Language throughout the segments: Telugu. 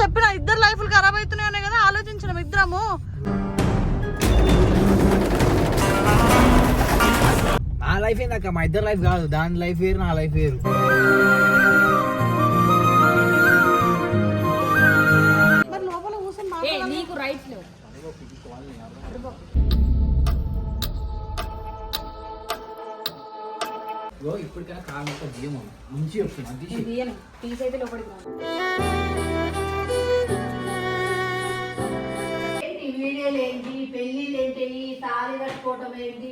చెప్పిన ఇద్దరు లైఫ్లు ఖరాబ్ అవుతున్నాయనే కదా ఆలోచించినాం ఇద్దరము. నా లైఫ్ ఏందక్క మా ఇద్దరు లైఫ్ కాదు. దాని లైఫ్ వేరు నా లైఫ్ వేరు. మరి లోపల కూర్చొని ఏ నీకు రైట్స్ లేవు. ఇగో ఇప్పటికైనా కాలం యొక్క జీవం మంచి చెప్తున్నా అది తీసేయ్. తీయను. తీసి అయితే లోపలికి పెళ్ళిళ్ళు ఏంటి తాళి కట్టుకోవటం ఏంటి?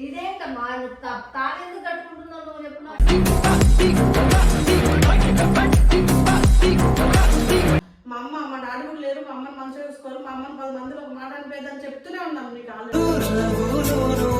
ఇదేంటమ్మా నువ్వు ఎందుకు కట్టుకుంటున్నావు నువ్వు. మా అమ్మ మా డాడీ కూడా లేరు. మా అమ్మని మంచిగా చూసుకోరు. మా అమ్మని పది మందిలో ఒక మాట అనిపోయేదని చెప్తూనే ఉన్నాం నీకు ఆల్రెడీ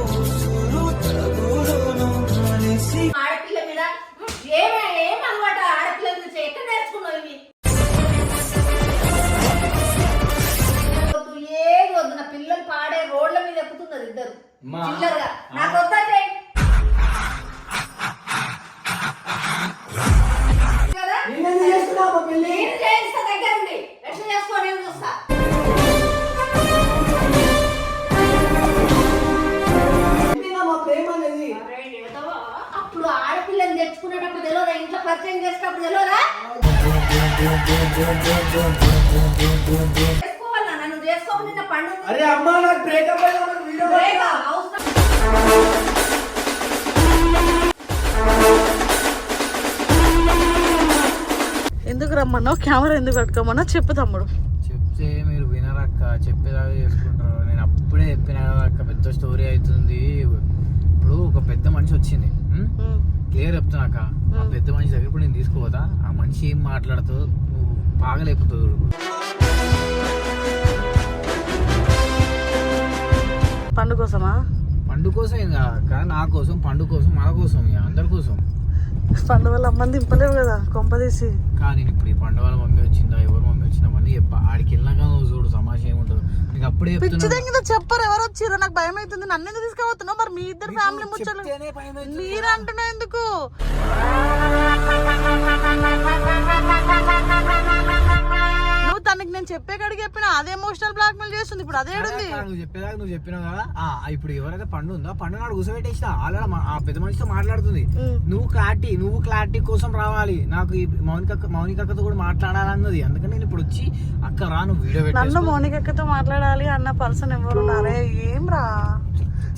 తెలియదా ఇంట్లో పరిచయం చేసేటప్పుడు తెలియదా చేసుకోవాలా నన్ను చేసుకోవాలి నిన్న పండుగ అరే అమ్మా నాకు బ్రేకప్ వీడియో బ్రేకా? అవసరం. ఎందుకు రమ్మన్నావు? కెమెరా ఎందుకు పట్టుకోమన్నా చెప్పు తమ్ముడు. చెప్తే మీరు వినరక్క చెప్పేదాకా చేసుకుంటారు. నేను అప్పుడే చెప్పిన అక్క పెద్ద స్టోరీ అవుతుంది. ఇప్పుడు ఒక పెద్ద మనిషి వచ్చింది. క్లియర్ చెప్తున్నాక ఆ పెద్ద మనిషి దగ్గర ఇప్పుడు నేను తీసుకోవద్దా ఆ మనిషి ఏం మాట్లాడుతుందో నువ్వు బాగా లేపుతుంది పండు కోసమా? పండు కోసం ఏం కాదు అక్క. నా కోసం పండు కోసం మన కోసం ఇక అందరి కోసం. పండు వల్ల అమ్మని దింపలేవు కదా కొంపదీసి కానీ ఇప్పుడు ఈ పండు వాళ్ళ మమ్మీ వచ్చిందా ఎవరు మమ్మీ వచ్చిందా చెప్ప ఆడికి వెళ్ళినాక నువ్వు చూడు సమాజం ఏముంటుంది. నీకు అప్పుడే పిచ్చి దగ్గర చెప్పరు ఎవరు వచ్చిర్రు? నాకు భయం అవుతుంది నన్ను ఎందుకు తీసుకుపోతున్నావు? మరి మీ ఇద్దరు ఫ్యామిలీ ముచ్చలు. మీరు అంటున్నావు ఎందుకు? తనకి నేను చెప్పే కాడికి చెప్పిన అదే ఎమోషనల్ బ్లాక్ మెయిల్ చేస్తుంది. ఇప్పుడు అదే అక్క, నువ్వు చెప్పేదాకా నువ్వు చెప్పినావు కదా. ఆ, ఇప్పుడు ఎవరైతే పండు ఉందో పండు నాడు కూర్చోబెట్టేసిన ఆల్రెడీ ఆ పెద్ద మనిషితో మాట్లాడుతుంది. నువ్వు క్లారిటీ నువ్వు క్లారిటీ కోసం రావాలి. నాకు ఈ మౌనిక అక్క- మౌనిక అక్కతో కూడా మాట్లాడాలన్నది. అందుకని నేను ఇప్పుడు వచ్చి అక్క రా నువ్వు వీడియో నన్ను పెట్టేసుకో మౌనికతో మాట్లాడాలి అన్న పర్సన్ ఎవరు ఉన్నారే? ఏం రా?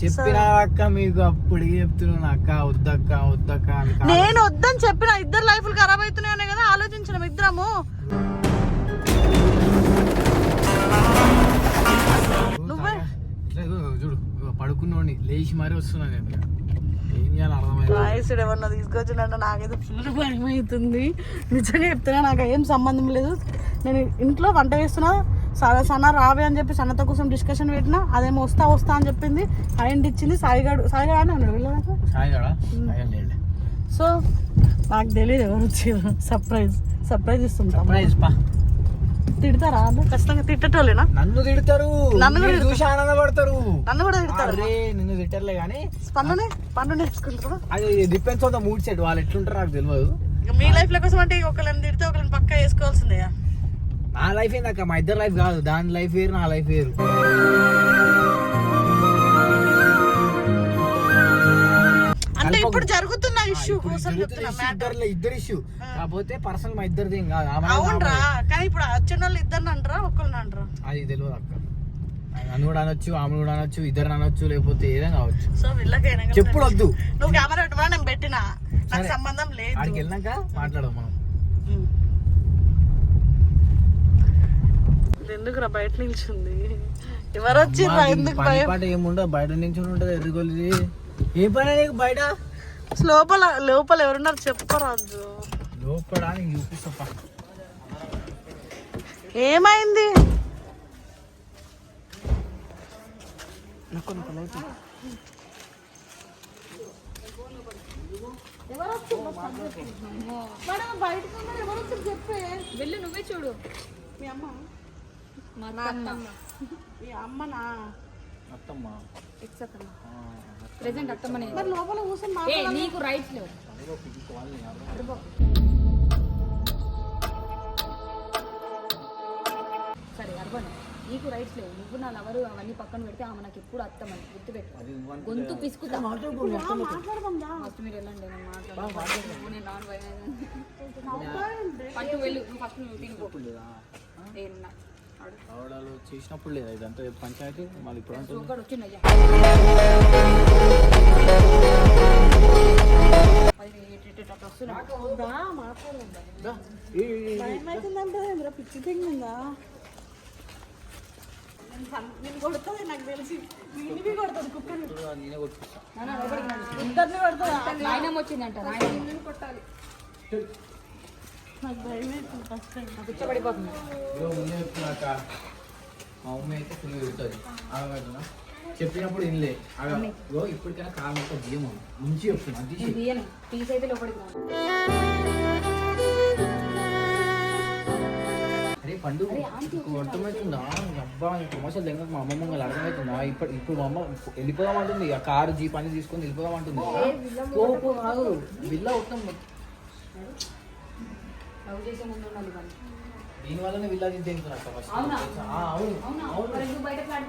చెప్పిన అక్క మీకు అప్పుడు చెప్తున్నాను అక్క వద్దక్క వద్దక్క అని కాదు. నేను వద్దని చెప్పిన ఇద్దరు లైఫ్లు ఖరాబ్ అవుతున్నాయనే కదా ఆలోచించినాం ఇద్దరము. చూడు పడుకున్నోడిని లేచి మరీ వస్తున్నా నేను. ఏం చేయాలి అర్థమైంది. ఏమన్నా తీసుకొచ్చినట్టు నాకైతే ఫుల్ భయం అవుతుంది. నిజంగా చెప్తున్నా నాకు ఏం సంబంధం లేదు. నేను ఇంట్లో వంట చేస్తున్నా సన సన్న రావే అని చెప్పి సన్నత కోసం డిస్కషన్ పెట్టినా అదేమో వస్తా వస్తా అని చెప్పింది. హ్యాండ్ ఇచ్చింది సాయిగాడు సాయిగాడు అని అన్నాడు. సో నాకు తెలియదు ఎవరు వచ్చారు. సర్ప్రైజ్ సర్ప్రైజ్ ఇస్తుంటాం సర్ప్రైజ్ పా. తిడతారా? ఖచ్చితంగా తిట్టేటోళ్ళేనా? నన్ను తిడతారు. నన్ను కూడా చూసి ఆనందపడతారు. నన్ను కూడా తిడతారు అరే నిన్ను తిట్టర్లే కానీ పండునే పండు నేర్చుకుంటారు అది depends on the mood set వాళ్ళు ఎట్లుంటారు నాకు తెలియదు ఇక మీ లైఫ్లో కోసం అంటే ఒకళ్ళని తిడితే ఒకళ్ళని పక్కా వేసుకోవాల్సిందే నా లైఫ్ ఏందక్క మా ఇద్దరు లైఫ్ కాదు. దాని లైఫ్ వేరు నా లైఫ్ వేరు. అంటే. ఇప్పుడు జరుగుతున్న ఇష్యూ కోసం ఇద్దరిలో ఇద్దరు ఇష్యూ కాకపోతే పర్సనల్ మా ఇద్దరిది ఏం కాదు. అవునరా. కానీ ఇప్పుడు వచ్చిన వాళ్ళు ఇద్దరిని అంటారా ఒకళ్ళని అంటారా? అది తెలియదు అక్క. నన్ను కూడా అనొచ్చు ఆమె కూడా అనొచ్చు ఇద్దరు అనొచ్చు లేకపోతే ఏదైనా కావచ్చు. సో వీళ్ళకైనా కానీ చెప్పుడు వద్దు. నువ్వు కెమెరా పెట్టమా నేను పెట్టినా. నాకు. సంబంధం లేదు. ఆడికి వెళ్ళినాక మాట్లాడదాం మనం. ఎందుకురా బయట నిల్చుంది? ఎవరు అమ్మా, ఎందుకు పాట ఏముండదు బయట నుంచి ఉంటుంది ఎర్రగొల్లిది ఏ పని నీకు బయట? లోపల లోపల ఎవరున్నారు చెప్పరాజు లోపల చూపిస్తా. ఏమైంది? వెళ్ళు నువ్వే చూడు. మీ అమ్మ? మా అత్తమ్మ మీ అమ్మనా అత్తమ్మ. ఎక్స్ అత్తమ్మ. ప్రెసెంట్ అత్తమ్మనే మరి లోపల కూర్చొని ఏ నీకు రైట్స్ లేవు. సరే అర్బన్ నీకు రైట్స్ లేవు. నువ్వు నా లవరు అవన్నీ పక్కన పెడితే ఆమె నాకు ఎప్పుడు అత్తమని గుర్తుపెట్టు గొంతు పిసుకుతా. ఫస్ట్ మీరు వెళ్ళండి నేను మాట్లాడను. నేను నాన్ భయం ఫస్ట్ వెళ్ళు నువ్వు ఫస్ట్ నువ్వు తినిపో ఆవిడలు చేసినప్పుడు లేదా ఇదంతా పంచాయతీ? మళ్ళీ ఇప్పుడు నేను కొట్టుకుంటా వచ్చిందంట కొట్టాలి. మా మమ్మీ అయితే ఫుల్ పెడుతుంది ఆగమవుతున్నా చెప్పినప్పుడు ఇన్లే ఆగ. ఇప్పటికైనా కాలం ఒక బియ్యం ముంచి చెప్తున్నా తీసి అయితే అరే పండు. అర్థమవుతుందా అబ్బా ప్రమోషన్ దగ్గర మా అమ్మమ్మ వాళ్ళు అర్థమవుతుందా ఇప్పుడు ఇప్పుడు మా అమ్మ వెళ్ళిపోదాం అంటుంది. ఆ కారు జీప్ అన్ని తీసుకొని వెళ్ళిపోదాం అంటుంది. పో కాదు. బిల్ల అవుతాం లవ్ చేసే ముందు ఉండాలి ఇవన్నీ దీని వల్లనే విల్లా తింటున్నా ఫస్ట్ అవునా? ఆ, అవును. అవునా? అవును. మరి ఎందుకు బయట ఫ్లాట్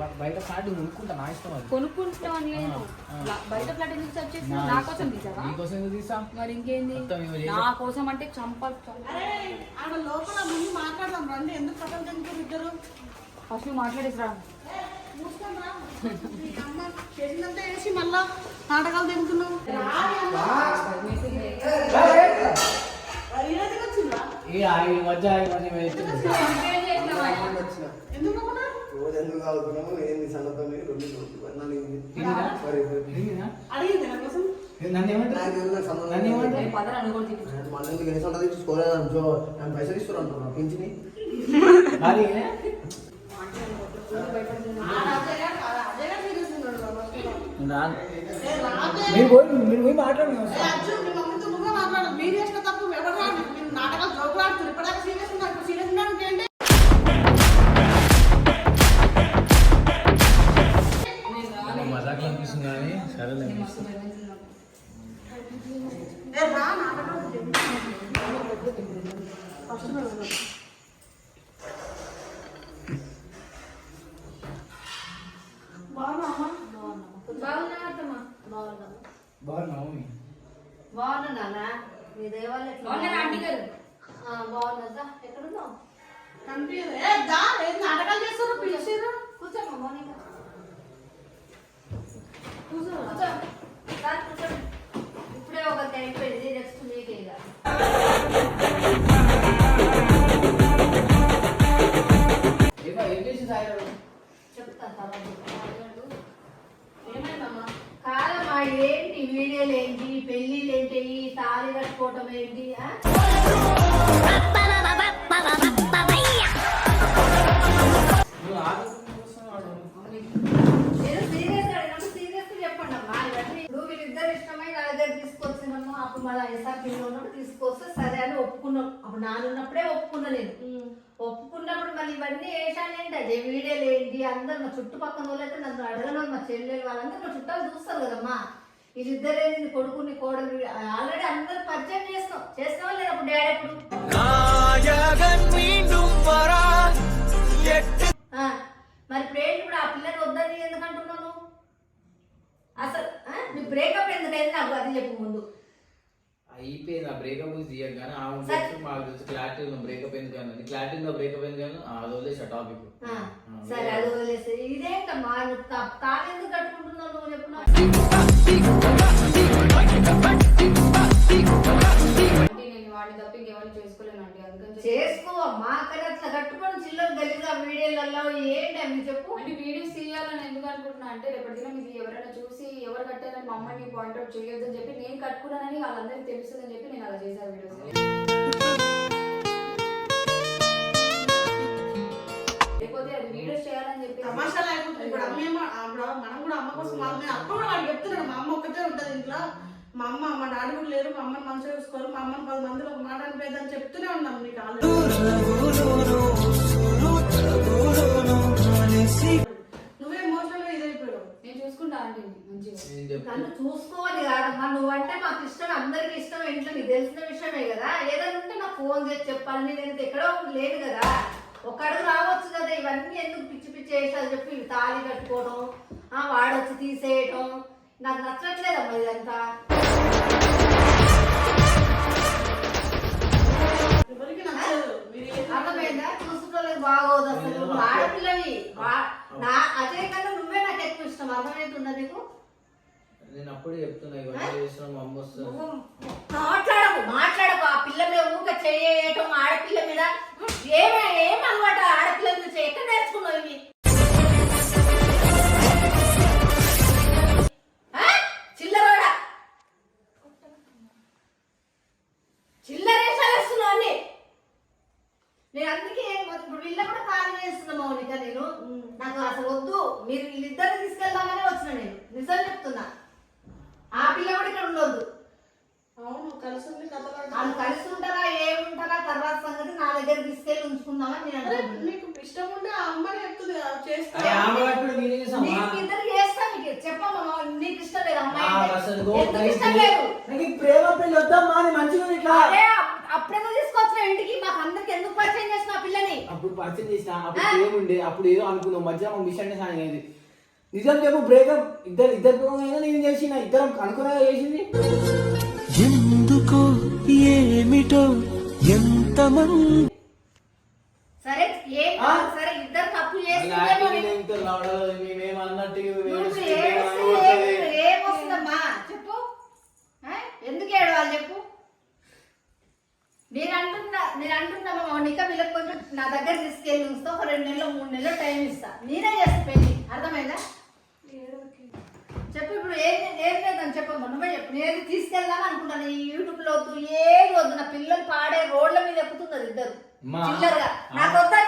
బ- బయట ఫ్లాట్ కొనుక్కుంటా నా ఇష్టం అది. కొనుక్కుంటాం అని లేదు ఆ. లా- బయట ఫ్లాట్ ఎందుకు సెర్చ్ చేసినా నా నా ఇష్టం. కోసం తీసావా? నీకోసం ఎందుకు తీసా? మరి ఇంకేంది? మొత్తం ఇవి చేసా. నా కోసం అంటే అరే ఆడ లోపల ముందు మాట్లాడదాం రండి ఎందుకు తింటారు ఇద్దరు? ఫస్ట్ నువ్వు మాట్లాడేసి రా. మూసుకొని రా. మీ అమ్మ చేసిందంతా వేసి మళ్ళా నాటకాలు తింటున్నావు అమ్మ. ఈరోజు వచ్చిందా ఏ ఆ ఈ మధ్య ఈ మధ్య వెళ్తుంది. ఎందుకు అమ్మా? రోజు ఎందుకు తాగుతున్నాము ఏంది సంగతం లేదు, రెండు రోజులు. నన్ను ఏంది? తిరిగినా? మరి మరి తిరిగినా? అడిగింది నా కోసం నన్ను ఏమంటారు? నాకు ఎందుకు నాకు సంబంధం నన్ను లేదు. ఏమంటారు? రేపు పదరా నువ్వు కూడా తిరిగి మళ్ళీ ఎందుకు ఎన్ని సంవత్సరాలు తీసుకోలేదు అనుకో నేను పైసలు మరి పోయి మీరు పోయి మాట్లాడండి మాట్లాడు. మీరు చేసిన తప్పు ఎవరు రాడు. మీరు నాటకాలు జోకులు ఆడుతున్నారు. ఇప్పటిదాకా serious ఉన్నారు. ఇప్పుడు ఏంటి? మజాక్ అనిపిస్తుంది కానీ. బాగున్నా? బాగున్నా బాగున్నా బాగున్నావు బాగున్నా మీ దేవాలయం ఎట్లా బాగున్నారా ఆంటీ గారు బాగున్నదా ఎక్కడున్నావు కనిపించదు. నానున్నప్పుడే ఒప్పుకున్నా నేను ఒప్పుకున్నప్పుడు మళ్ళీ ఇవన్నీ వేసాను ఏంటి అజయ్? వీడియోలు ఏంటి అందరు మా చుట్టుపక్కల వాళ్ళైతే నన్ను అడగను మా చెల్లెలు వాళ్ళందరూ మా చుట్టాలు చూస్తారు కదమ్మా. వీళ్ళిద్దరే నీ కొడుకుని కోడలు ఆల్రెడీ అందరు పరిచయం చేస్తాం. చేస్తావా లేదా అప్పుడు డాడీ ఎప్పుడు? ఆ, మరి ఏంటి ఇప్పుడు ఆ పిల్లని వద్దని ఎందుకు అంటున్నాను అసలు నీ బ్రేకప్ ఎందుకైంది నాకు అది చెప్పు ముందు. అయిపోయింది ఆ బ్రేకప్ తీయక కానీ ఆ. తెలుసు మాకు తెలుసు క్లారిటీ ఉన్న బ్రేకప్ ఎందుకు కానీ క్లారిటీ ఉన్న బ్రేకప్ ఎందుకు కానీ అది వదిలేసి ఆ టాపిక్ సరే అది వదిలేసి. తాళి ఎందుకు కట్టుకుంటున్నావు నువ్వు చెప్పు అంటే అందుకని చెప్పి- చేసుకో అమ్మా. అక్కడ అట్లా కట్టుకొని చిల్లర గలీగా వీడియోలలో ఏంటి అవి చెప్పు. అంటే వీడియోస్ తీయాలని ఎందుకు అనుకుంటున్నా అంటే రేపటి దినం ఇది ఎవరైనా చూసి ఎవరు కట్టారని మా అమ్మని పాయింట్అవుట్ చేయొద్దని చెప్పి నేను కట్టుకున్నానని వాళ్ళందరికీ తెలుస్తుందని చెప్పి నేను అలా చేశాను వీడియోస్ లేకపోతే అది వీడియోస్ చేయాలని చెప్పి ఇప్పుడు అమ్మ ఏమో మనం కూడా అమ్మ కోసం వాళ్ళు అప్పుడు కూడా వాడు చెప్తున్నాడు. మా అమ్మ ఒక్కటే ఇంట్లో మా అమ్మ మా డాడీ కూడా లేరు మా అమ్మని మంచిగా చూసుకోరు మా అమ్మని పది మందిలో ఒక మాట అనిపోయేదని చెప్తూనే ఉన్నాం నీకు ఆల్రెడీ. నువ్వే ఎమోషనల్గా నేను చెప్తా నన్ను చూసుకోవాలి కాదమ్మా. నువ్వంటే మాకు ఇష్టం అందరికి ఇష్టం ఇంట్లో నీకు తెలిసిన విషయమే కదా. ఏదైనా ఉంటే నాకు ఫోన్ చేసి చెప్పాలి. నేను ఎక్కడో ఒకటి లేదు కదా. ఒక అడుగు రావచ్చు కదా. ఇవన్నీ ఎందుకు పిచ్చి పిచ్చి వేసాలు చెప్పి తాళి కట్టుకోవడం ఆ వాడొచ్చి తీసేయటం నాకు నచ్చట్లేదమ్మా ఇదంతా. అర్థమైందా? చూసుకోలేదు బాగోదు అసలు. నువ్వు ఆడపిల్లవి వా- నా అజయ్ కన్నా నువ్వే నాకు ఎక్కువ ఇష్టం. అర్థమవుతుందా నీకు? నేను అప్పుడే చెప్తున్నా ఇవన్నీ చేస్తున్నా మా అమ్మ వస్తుంది. నువ్వు మాట్లాడకు మాట్లాడకు. ఆ పిల్ల మీద ఊక చేయటం ఆడపిల్ల మీద ఏమే ఏం అలవాటు? ఆడపిల్ల మీద ఎక్కడ నేర్చుకున్నావు ఇవి. మీరు వీళ్ళిద్దరిని తీసుకెళ్దామనే వచ్చిన నేను. నిజం చెప్తున్నా. ఆ పిల్ల కూడా ఇక్కడ ఉండొద్దు. అవును కలిసి ఉంది కథలు వాళ్ళు కలిసి ఉంటారా ఏముంటారా తర్వాత సంగతి నా దగ్గర తీసుకెళ్ళి ఉంచుకుందామని నేను అరే అనుకుంటున్నా. మీకు ఇష్టం ఉంటే ఆ అమ్మాయి చెప్తుంది కదా, చేస్తా. అరే ఆమె చేసామా? నీకు ఇద్దరు చేస్తా మీకు చెప్పమ్మా నీకు ఇష్టం లేదు అమ్మాయి ఆ, అంటే. అసలు గో- ఎందుకు ఇష్టం లేదు. నాకు ఈ ప్రేమ పెళ్ళి వద్దమ్మా అని మంచిగా ఇట్లా. అప్- అప్పుడే నువ్వు తీసుకొచ్చిన ఇంటికి? మాకు అందరికి ఎందుకు పరిచయం చేసిన ఆ పిల్లని అప్పుడు పరిచయం చేసిన అప్పుడు ఏముండే అప్పుడు ఏదో అనుకున్నాం మధ్య మా మిషన్ అనేది నిజం చెప్పు బ్రేకప్ ఇద్దరు ఇద్దరు నేను చేసిన ఇద్దరం అనుకున్నా చేసింది. ఎందుకో ఏమిటో ఎంతమంది సరే ఏం? సరే ఇద్దరు తప్పు వాళ్ళ ఏమొస్తుందమ్మా చెప్పు? ఎందుకు ఏడవాలి చెప్పు? నేను అంటున్నా నేను అంటున్నా మా మౌనిక వీళ్ళకి కొంచెం నా దగ్గర తీసుకెళ్ళి ఉంచుతా ఒక రెండు నెలలు మూడు నెలలు టైం ఇస్తా. నేనే చేస్తా పెళ్ళి. అర్థమైందా? చెప్పు ఇప్పుడు ఏం ఏం లేదని చెప్పమ్మా నువ్వే చెప్పు. నేను తీసుకెళ్దాం అనుకుంటాను. ఈ యూట్యూబ్లో వద్దు ఏది వద్దు. నా పిల్లలు పాడే రోడ్ల మీద ఎక్కుతున్నారు ఇద్దరు. చిల్లరగా. నాకు వద్దా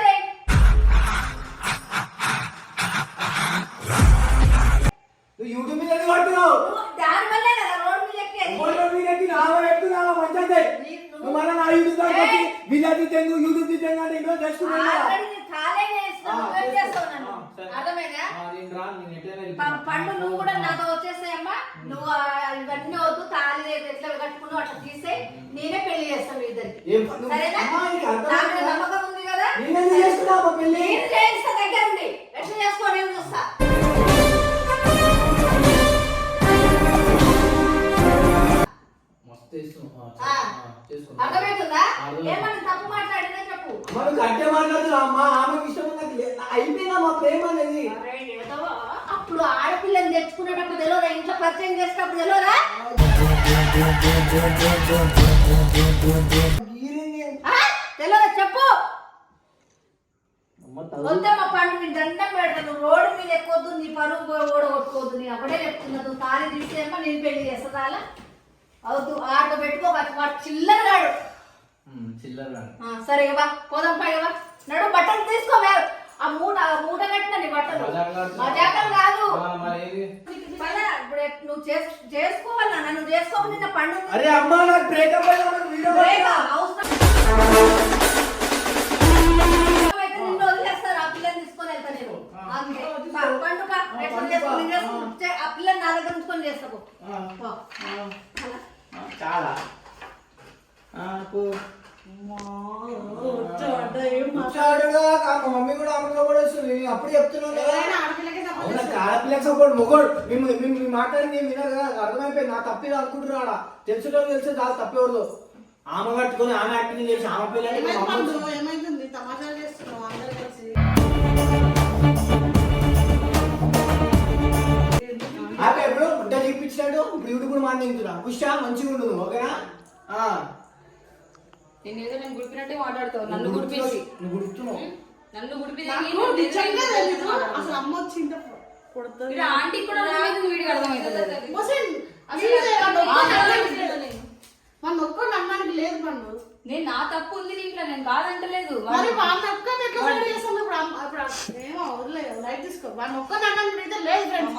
పండు నువ్వు కూడా నాతో వచ్చేసాయమ్మా. నువ్వు ఇవన్నీ వద్దు తాళి ఎట్లా కట్టుకున్నావు అట్లా తీసే. నేనే పెళ్ళి చేస్తాను ఇద్దరికి. సరేనా? నమ్మకం ఉంది కదా? నేను తెలియదా? తెలియదా చెప్పు అమ్మ తల్లి. వద్దా మా పండు నీ దండం పెడతాను రోడ్డు మీద ఎక్కొద్దు నీ పరువు ఓడగొట్టుకోవద్దు నేను ఒకటే చెప్తున్నా. నువ్వు తాళి తీసేయమ్మా నేను పెళ్ళి చేస్తా అలా అవద్దు ఆటో పెట్టుకో వాడు చిల్లర రా. ఆ, సరే ఇవ్వ. పోదాం పైగా నడు బట్టలు తీసుకో ఆ మూట మూట కట్టిన నీ బట్టలు. కాదు. మజాకలు కాదు ఇప్పుడు ఎట్- నువ్వు చేస్- చేసుకోవాలా నన్ను పండుగ అరే అమ్మా నాకు బ్రేకప్ ఆ పిల్లని నా దగ్గర ఉంచుకొని. చాలా. మమ్మీ కూడా ఆమె సపోర్ట్ వస్తుంది అప్పుడు చెప్తున్నాను ఆడపిల్లకే సపోర్ట్ మొగోడు. మేము మేము మీ మాట్లాడి నేను వినరు కదా. నాకు అర్థమైపోయింది. నా తప్పేది అనుకుంటున్నాడా తెలుసులో తెలిస్తే చాలా తప్పేవాడు ఆమె కట్టుకొని ఆమె యాక్టింగ్ చేసి ఆమె? ఏమైతుంది తమాషాలు చేస్తున్నావు అందరు కలిసి. ఇప్పుడు గుడ్డ చూపించినాడు ఇప్పుడు యూట్యూబ్ కూడా మాట్లాడుతున్నా పుష్ప మంచిగా నువ్వు ఓకేనా? ఆ. నేను ఏదో నేను గుడిపినట్టే మాట్లాడతావు. నన్ను గుర్తు- నువ్వు గుర్తున్నావు నన్ను గుడిపి అసలు అమ్మ వచ్చింటే కొడుతుంది ఇక్కడ ఆంటీకి కూడా అర్థమవుతుంది వీడికి అర్థమవుతుంది ఒక్కడిని అర్థం నమ్మడానికి లేదు. పండు. నేను నా తప్పు ఉంది దీంట్లో నేను కాదంటలేదు మరి వాళ్ళని ఒక్కరిని ఎట్లా సైడ్ చేస్తాను ఇప్పుడు ఏమో వదిలేదు లైట్ తీసుకో. వాడిని ఒక్కరిని నమ్మడానికి అయితే లేదు ఫ్రెండ్స్